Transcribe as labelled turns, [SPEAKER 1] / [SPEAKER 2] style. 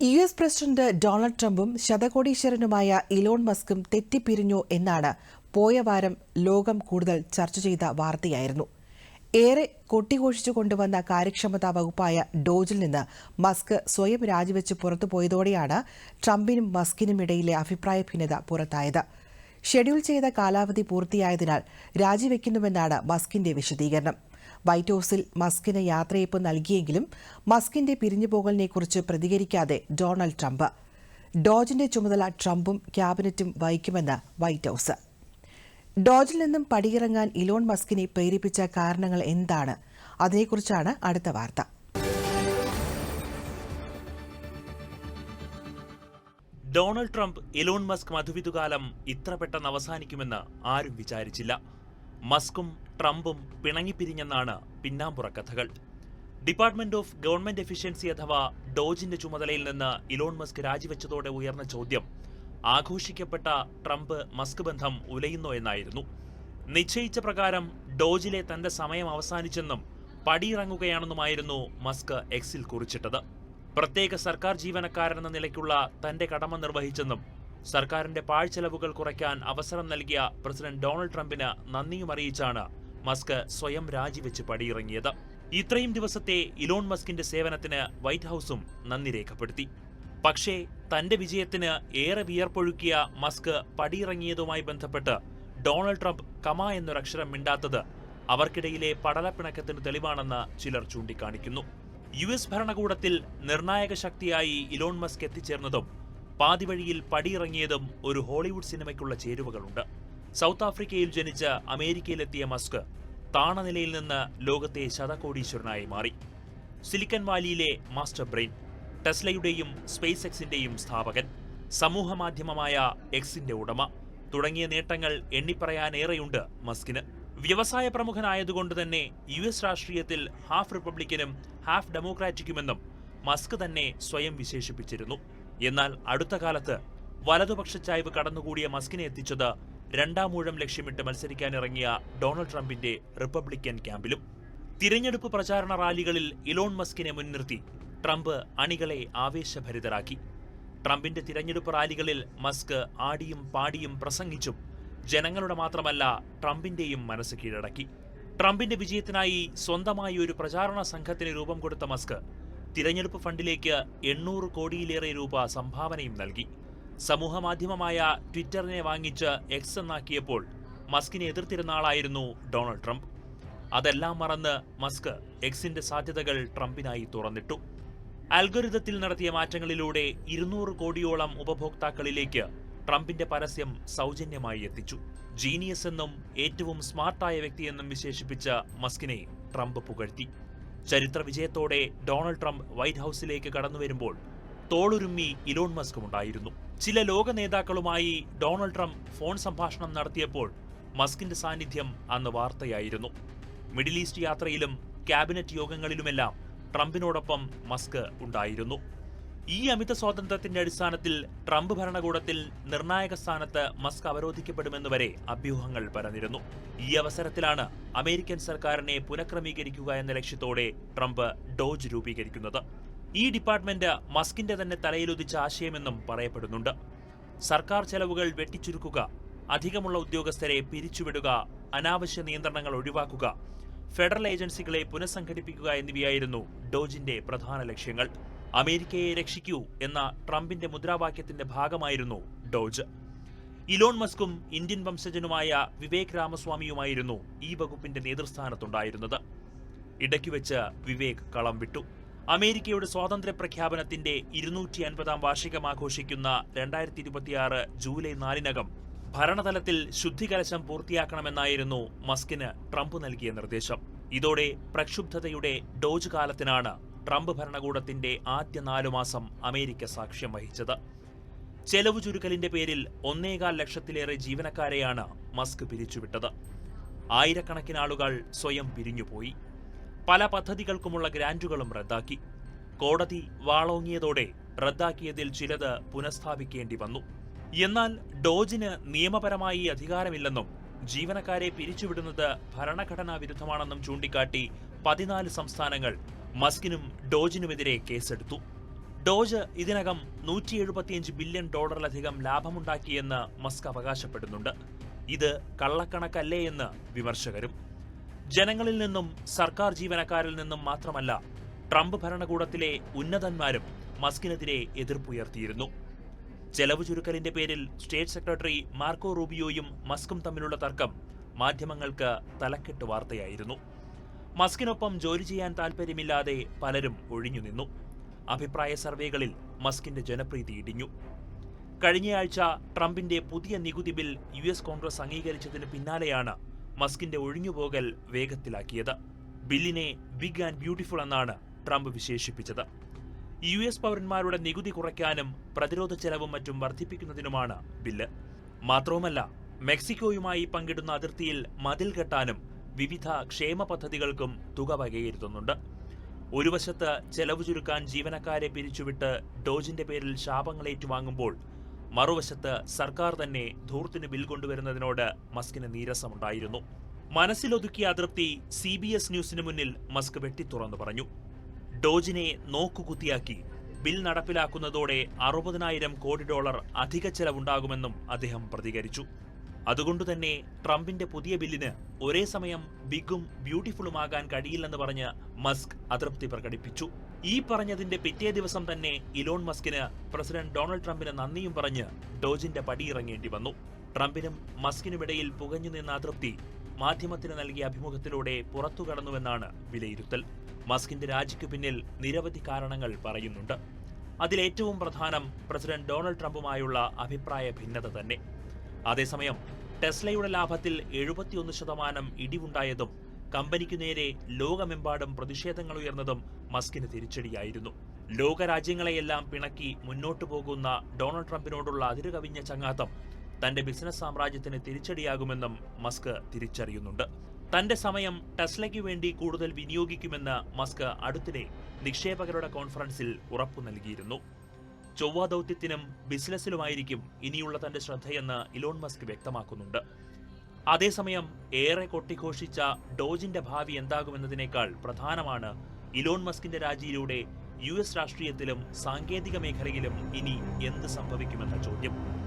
[SPEAKER 1] U S president Donald ട്രംപും ശതകോടീശ്വരനുമായ Elon മസ്കും തെറ്റിപ്പിരിഞ്ഞു എന്നാണ് പോയ വാരം ലോകം കൂടുതൽ ചർച്ച ചെയ്ത വാർത്തയായിരുന്നു. ഏറെ കൊട്ടിഘോഷിച്ചു കൊണ്ടുവന്ന കാര്യക്ഷമതാ വകുപ്പായ ഡോജിൽ നിന്ന് മസ്ക് സ്വയം രാജിവെച്ച് പുറത്തുപോയതോടെയാണ് ട്രംപിനും മസ്കിനും ഇടയിലെ അഭിപ്രായ ഭിന്നത പുറത്തായത്. ഷെഡ്യൂൾ ചെയ്ത കാലാവധി പൂർത്തിയായതിനാൽ രാജിവെക്കുന്നുവെന്നാണ് മസ്കിന്റെ വിശദീകരണം. വൈറ്റ് ഹൌസിൽ മസ്കിന് യാത്രയയപ്പ് നൽകിയെങ്കിലും മസ്കിന്റെ പിരിഞ്ഞുപോകലിനെക്കുറിച്ച് പ്രതികരിക്കാതെ ഡൊണാൾഡ് ട്രംപ്. ഡോജിന്റെ ചുമതല ട്രംപും ക്യാബിനറ്റും വഹിക്കുമെന്ന് വൈറ്റ് ഹൌസ്. ഡോജിൽ നിന്നും പടിയിറങ്ങാൻ ഇലോൺ മസ്കിനെ പ്രേരിപ്പിച്ച കാരണങ്ങൾ എന്താണ്? അതിനെക്കുറിച്ചാണ് അടുത്ത വാർത്ത.
[SPEAKER 2] ഡൊണാൾഡ് ട്രംപ് ഇലോൺ മസ്ക് മധുവിധുകാലം ഇത്ര പെട്ടെന്ന് അവസാനിക്കുമെന്ന് ആരും വിചാരിച്ചില്ല. മസ്കും ട്രംപും പിണങ്ങിപ്പിരിഞ്ഞെന്നാണ് പിന്നാമ്പുറ കഥകൾ ഡിപ്പാർട്ട്മെന്റ് ഓഫ് ഗവൺമെന്റ് എഫിഷ്യൻസി അഥവാ ഡോജിന്റെ ചുമതലയിൽ നിന്ന് ഇലോൺ മസ്ക് രാജിവെച്ചതോടെ ഉയർന്ന ചോദ്യം ആഘോഷിക്കപ്പെട്ട ട്രംപ് മസ്ക് ബന്ധം ഉലയുന്നോ എന്നായിരുന്നു. നിശ്ചയിച്ച പ്രകാരം ഡോജിലെ തന്റെ സമയം അവസാനിച്ചെന്നും പടിയിറങ്ങുകയാണെന്നുമായിരുന്നു മസ്ക് എക്സിൽ കുറിച്ചിട്ടത്. പ്രത്യേക സർക്കാർ ജീവനക്കാരെന്ന നിലയ്ക്കുള്ള തന്റെ കടമ നിർവഹിച്ചെന്നും സർക്കാരിന്റെ പാഴ്ചെലവുകൾ കുറയ്ക്കാൻ അവസരം നൽകിയ പ്രസിഡന്റ് ഡൊണാൾഡ് ട്രംപിന് നന്ദിയും അറിയിച്ചാണ് മസ്ക് സ്വയം രാജിവെച്ച് പടിയിറങ്ങിയത്. ഇത്രയും ദിവസത്തെ ഇലോൺ മസ്കിന്റെ സേവനത്തിന് വൈറ്റ് ഹൌസും നന്ദി രേഖപ്പെടുത്തി. പക്ഷേ തന്റെ വിജയത്തിന് ഏറെ വിയർപ്പൊഴുക്കിയ മസ്ക് പടിയിറങ്ങിയതുമായി ബന്ധപ്പെട്ട് ഡൊണാൾഡ് ട്രംപ് കമ എന്നൊരക്ഷരം മിണ്ടാത്തത് അവർക്കിടയിലെ പടലപ്പിണക്കത്തിന് തെളിവാണെന്ന് ചിലർ ചൂണ്ടിക്കാണിക്കുന്നു. യു എസ് ഭരണകൂടത്തിൽ നിർണായക ശക്തിയായി ഇലോൺ മസ്ക് എത്തിച്ചേർന്നതും പാതിവഴിയിൽ പടിയിറങ്ങിയതും ഒരു ഹോളിവുഡ് സിനിമയ്ക്കുള്ള ചേരുവകളുണ്ട്. സൗത്ത് ആഫ്രിക്കയിൽ ജനിച്ച അമേരിക്കയിലെത്തിയ മസ്ക് താണനിലയിൽ നിന്ന് ലോകത്തെ ശതകോടീശ്വരനായി മാറി. സിലിക്കൻ വാലിയിലെ മാസ്റ്റർ ബ്രെയിൻ ടെസ്ലയുടെയും സ്പേസ് എക്സിന്റെയും സ്ഥാപകൻ സമൂഹ മാധ്യമമായ എക്സിന്റെ ഉടമ. തുടങ്ങിയ നേട്ടങ്ങൾ എണ്ണിപ്പറയാനേറെയുണ്ട് മസ്കിന്. വ്യവസായ പ്രമുഖനായതുകൊണ്ട് തന്നെ യു എസ് രാഷ്ട്രീയത്തിൽ ഹാഫ് റിപ്പബ്ലിക്കനും ഹാഫ് ഡെമോക്രാറ്റിക്കുമെന്നും മസ്ക് തന്നെ സ്വയം വിശേഷിപ്പിച്ചിരുന്നു. എന്നാൽ അടുത്ത കാലത്ത് വലതുപക്ഷ ചായ്വ് കടന്നുകൂടിയ മസ്കിനെ എത്തിച്ചത് രണ്ടാം ഊഴം ലക്ഷ്യമിട്ട് മത്സരിക്കാനിറങ്ങിയ ഡൊണാൾഡ് ട്രംപിന്റെ റിപ്പബ്ലിക്കൻ ക്യാമ്പിലും തിരഞ്ഞെടുപ്പ് പ്രചാരണ റാലികളിൽ ഇലോൺ മസ്കിനെ മുൻനിർത്തി ട്രംപ് അണികളെ ആവേശഭരിതരാക്കി. ട്രംപിന്റെ തിരഞ്ഞെടുപ്പ് റാലികളിൽ മസ്ക് ആടിയും പാടിയും പ്രസംഗിച്ചും ജനങ്ങളുടെ മാത്രമല്ല ട്രംപിന്റെയും മനസ്സ് കീഴടക്കി. ട്രംപിന്റെ വിജയത്തിനായി സ്വന്തമായി ഒരു പ്രചാരണ സംഘത്തിന് രൂപം കൊടുത്ത മസ്ക് തിരഞ്ഞെടുപ്പ് ഫണ്ടിലേക്ക് എണ്ണൂറ് കോടിയിലേറെ രൂപ സംഭാവനയും നൽകി. സമൂഹമാധ്യമമായ ട്വിറ്ററിനെ വാങ്ങിച്ച് എക്സ് എന്നാക്കിയപ്പോൾ മസ്കിനെ എതിർത്തിരുന്ന ആളായിരുന്നു ഡൊണാൾഡ് ട്രംപ്. അതെല്ലാം മറന്ന് മസ്ക് എക്സിന്റെ സാധ്യതകൾ ട്രംപിനായി തുറന്നിട്ടു. അൽഗോരിതത്തിൽ നടത്തിയ മാറ്റങ്ങളിലൂടെ ഇരുന്നൂറ് കോടിയോളം ഉപഭോക്താക്കളിലേക്ക് ട്രംപിന്റെ പരസ്യം സൗജന്യമായി എത്തിച്ചു. ജീനിയസ് എന്നും ഏറ്റവും സ്മാർട്ടായ വ്യക്തിയെന്നും വിശേഷിപ്പിച്ച മസ്കിനെ ട്രംപ് പുകഴ്ത്തി. ചരിത്ര വിജയത്തോടെ ഡൊണാൾഡ് ട്രംപ് വൈറ്റ് ഹൌസിലേക്ക് കടന്നുവരുമ്പോൾ തോളുരുമ്മി ഇലോൺ മസ്കും ഉണ്ടായിരുന്നു. ചില ലോക നേതാക്കളുമായി ഡൊണാൾഡ് ട്രംപ് ഫോൺ സംഭാഷണം നടത്തിയപ്പോൾ മസ്കിന്റെ സാന്നിധ്യം അന്ന് വാർത്തയായിരുന്നു. മിഡിൽ ഈസ്റ്റ് യാത്രയിലും ക്യാബിനറ്റ് യോഗങ്ങളിലുമെല്ലാം ട്രംപിനോടൊപ്പം മസ്ക് ഉണ്ടായിരുന്നു. ഈ അമിത സ്വാതന്ത്ര്യത്തിന്റെ അടിസ്ഥാനത്തിൽ ട്രംപ് ഭരണകൂടത്തിൽ നിർണായക സ്ഥാനത്ത് മസ്ക് അവരോധിക്കപ്പെടുമെന്ന് വരെ അഭ്യൂഹങ്ങൾ പരന്നിരുന്നു. ഈ അവസരത്തിലാണ് അമേരിക്കൻ സർക്കാരിനെ പുനഃക്രമീകരിക്കുക എന്ന ലക്ഷ്യത്തോടെ ട്രംപ് ഡോജ് രൂപീകരിക്കുന്നത്. ഈ ഡിപ്പാർട്ട്മെന്റ് മസ്കിന്റെ തന്നെ തലയിലൊതിച്ച ആശയമെന്നും പറയപ്പെടുന്നുണ്ട്. സർക്കാർ ചെലവുകൾ വെട്ടിച്ചുരുക്കുക അധികമുള്ള ഉദ്യോഗസ്ഥരെ പിരിച്ചുവിടുക അനാവശ്യ നിയന്ത്രണങ്ങൾ ഒഴിവാക്കുക ഫെഡറൽ ഏജൻസികളെ പുനഃസംഘടിപ്പിക്കുക എന്നിവയായിരുന്നു ഡോജിന്റെ പ്രധാന ലക്ഷ്യങ്ങൾ. അമേരിക്കയെ രക്ഷിക്കൂ എന്ന ട്രംപിന്റെ മുദ്രാവാക്യത്തിന്റെ ഭാഗമായിരുന്നു ഡോജ്. ഇലോൺ മസ്കും ഇന്ത്യൻ വംശജനുമായ വിവേക് രാമസ്വാമിയുമായിരുന്നു ഈ വകുപ്പിന്റെ നേതൃസ്ഥാനത്തുണ്ടായിരുന്നത്. ഇടയ്ക്കുവെച്ച് വിവേക് കളം വിട്ടു. അമേരിക്കയുടെ സ്വാതന്ത്ര്യ പ്രഖ്യാപനത്തിന്റെ ഇരുന്നൂറ്റി അൻപതാം വാർഷികം ആഘോഷിക്കുന്ന രണ്ടായിരത്തി ഇരുപത്തിയാറ് ജൂലൈ നാലിനകം ഭരണതലത്തിൽ ശുദ്ധികലശം പൂർത്തിയാക്കണമെന്നായിരുന്നു മസ്കിന് ട്രംപ് നൽകിയ നിർദ്ദേശം. ഇതോടെ പ്രക്ഷുബ്ധതയുടെ ഡോജ് കാലത്തിനാണ് ട്രംപ് ഭരണകൂടത്തിന്റെ ആദ്യ നാലു മാസം അമേരിക്ക സാക്ഷ്യം വഹിച്ചത്. ചെലവ് ചുരുക്കലിന്റെ പേരിൽ ഒന്നേകാൽ ലക്ഷത്തിലേറെ ജീവനക്കാരെയാണ് മസ്ക് പിരിച്ചുവിട്ടത്. ആയിരക്കണക്കിനാളുകൾ സ്വയം പിരിഞ്ഞുപോയി. പല പദ്ധതികൾക്കുമുള്ള ഗ്രാന്റുകളും റദ്ദാക്കി. കോടതി വാളോങ്ങിയതോടെ റദ്ദാക്കിയതിൽ ചിലത് പുനഃസ്ഥാപിക്കേണ്ടി വന്നു. എന്നാൽ ഡോജിന് നിയമപരമായി അധികാരമില്ലെന്നും ജീവനക്കാരെ പിരിച്ചുവിടുന്നത് ഭരണഘടനാ വിരുദ്ധമാണെന്നും ചൂണ്ടിക്കാട്ടി പതിനാല് സംസ്ഥാനങ്ങൾ മസ്കിനും ഡോജിനുമെതിരെ കേസെടുത്തു. ഡോജ് ഇതിനകം നൂറ്റി എഴുപത്തിയഞ്ച് ബില്യൺ ഡോളറിലധികം ലാഭമുണ്ടാക്കിയെന്ന് മസ്ക് അവകാശപ്പെടുന്നുണ്ട്. ഇത് കള്ളക്കണക്കല്ലേ എന്ന് വിമർശകരും. ജനങ്ങളിൽ നിന്നും സർക്കാർ ജീവനക്കാരിൽ നിന്നും മാത്രമല്ല ട്രംപ് ഭരണകൂടത്തിലെ ഉന്നതന്മാരും മസ്കിനെതിരെ എതിർപ്പുയർത്തിയിരുന്നു. ചെലവ് ചുരുക്കലിന്റെ പേരിൽ സ്റ്റേറ്റ് സെക്രട്ടറി മാർക്കോ റൂബിയോയും മസ്കും തമ്മിലുള്ള തർക്കം മാധ്യമങ്ങൾക്ക് തലക്കെട്ട് വാർത്തയായിരുന്നു. മസ്കിനൊപ്പം ജോലി ചെയ്യാൻ താൽപ്പര്യമില്ലാതെ പലരും ഒഴിഞ്ഞു നിന്നു. അഭിപ്രായ സർവേകളിൽ മസ്കിന്റെ ജനപ്രീതി ഇടിഞ്ഞു. കഴിഞ്ഞയാഴ്ച ട്രംപിന്റെ പുതിയ നികുതി ബിൽ യു എസ് കോൺഗ്രസ് അംഗീകരിച്ചതിന് പിന്നാലെയാണ് മസ്കിന്റെ ഒഴിഞ്ഞുപോകൽ വേഗത്തിലാക്കിയത്. ബില്ലിനെ ബിഗ് ആൻഡ് ബ്യൂട്ടിഫുൾ എന്നാണ് ട്രംപ് വിശേഷിപ്പിച്ചത്. യു എസ് പൗരന്മാരുടെ നികുതി കുറയ്ക്കാനും പ്രതിരോധ ചെലവും മറ്റും വർദ്ധിപ്പിക്കുന്നതിനുമാണ് ബില്ല്. മാത്രവുമല്ല മെക്സിക്കോയുമായി പങ്കിടുന്ന അതിർത്തിയിൽ മതിൽ കെട്ടാനും വിവിധ ക്ഷേമ പദ്ധതികൾക്കും തുക വകയിരുത്തുന്നുണ്ട്. ഒരു വശത്ത് ചെലവ് ചുരുക്കാൻ ജീവനക്കാരെ പിരിച്ചുവിട്ട് ഡോജിന്റെ പേരിൽ ശാപങ്ങൾ ഏറ്റുവാങ്ങുമ്പോൾ മറുവശത്ത് സർക്കാർ തന്നെ ധൂർത്തിന് ബിൽ കൊണ്ടുവരുന്നതിനോട് മസ്കിന് നീരസമുണ്ടായിരുന്നു. മനസ്സിലൊതുക്കിയ അതൃപ്തി സി ബി എസ് ന്യൂസിന് മുന്നിൽ മസ്ക് വെട്ടിത്തുറന്നു പറഞ്ഞു. ഡോജിനെ നോക്കുകുത്തിയാക്കി ബിൽ നടപ്പിലാക്കുന്നതോടെ അറുപതിനായിരം കോടി ഡോളർ അധിക ചെലവുണ്ടാകുമെന്നും അദ്ദേഹം പ്രതികരിച്ചു. അതുകൊണ്ടുതന്നെ ട്രംപിന്റെ പുതിയ ബില്ലിന് ഒരേ സമയം ബിഗും ബ്യൂട്ടിഫുളുമാകാൻ കഴിയില്ലെന്ന് പറഞ്ഞ് മസ്ക് അതൃപ്തി പ്രകടിപ്പിച്ചു. ഈ പറഞ്ഞതിന്റെ പിറ്റേ ദിവസം തന്നെ ഇലോൺ മസ്കിന് പ്രസിഡന്റ് ഡൊണാൾഡ് ട്രംപിന് നന്ദിയും പറഞ്ഞ് ഡോജിന്റെ പടിയിറങ്ങേണ്ടി വന്നു. ട്രംപിനും മസ്കിനുമിടയിൽ പുകഞ്ഞു നിന്ന അതൃപ്തി മാധ്യമത്തിന് നൽകിയ അഭിമുഖത്തിലൂടെ പുറത്തു കടന്നുവെന്നാണ് വിലയിരുത്തൽ. മസ്കിന്റെ രാജിക്ക് പിന്നിൽ നിരവധി കാരണങ്ങൾ പറയുന്നുണ്ട്. അതിലേറ്റവും പ്രധാനം പ്രസിഡന്റ് ഡൊണാൾഡ് ട്രംപുമായുള്ള അഭിപ്രായ ഭിന്നത തന്നെ. അതേസമയം ടെസ്ലയുടെ ലാഭത്തിൽ എഴുപത്തിയൊന്ന് ശതമാനം ഇടിവുണ്ടായതും കമ്പനിക്കു നേരെ ലോകമെമ്പാടും പ്രതിഷേധങ്ങൾ ഉയർന്നതും മസ്കിന് തിരിച്ചടിയായിരുന്നു. ലോകരാജ്യങ്ങളെയെല്ലാം പിണക്കി മുന്നോട്ടു പോകുന്ന ഡൊണാൾഡ് ട്രംപിനോടുള്ള അതിരുകവിഞ്ഞ ചങ്ങാത്തം തന്റെ ബിസിനസ് സാമ്രാജ്യത്തിന് തിരിച്ചടിയാകുമെന്നും മസ്ക് തിരിച്ചറിയുന്നുണ്ട്. തന്റെ സമയം ടെസ്ലയ്ക്ക് വേണ്ടി കൂടുതൽ വിനിയോഗിക്കുമെന്ന് മസ്ക് അടുത്തിടെ നിക്ഷേപകരുടെ കോൺഫറൻസിൽ ഉറപ്പു നൽകിയിരുന്നു. ചൊവ്വ ദൗത്യത്തിനും ബിസിനസ്സിലുമായിരിക്കും ഇനിയുള്ള തന്റെ ശ്രദ്ധയെന്ന് ഇലോൺ മസ്ക് വ്യക്തമാക്കുന്നുണ്ട്. അതേസമയം ഏറെ കൊട്ടിഘോഷിച്ച ഡോജിന്റെ ഭാവി എന്താകുമെന്നതിനേക്കാൾ പ്രധാനമാണ് ഇലോൺ മസ്കിന്റെ രാജിയിലൂടെ യു എസ് രാഷ്ട്രീയത്തിലും സാങ്കേതിക മേഖലയിലും ഇനി എന്ത് സംഭവിക്കുമെന്ന ചോദ്യം.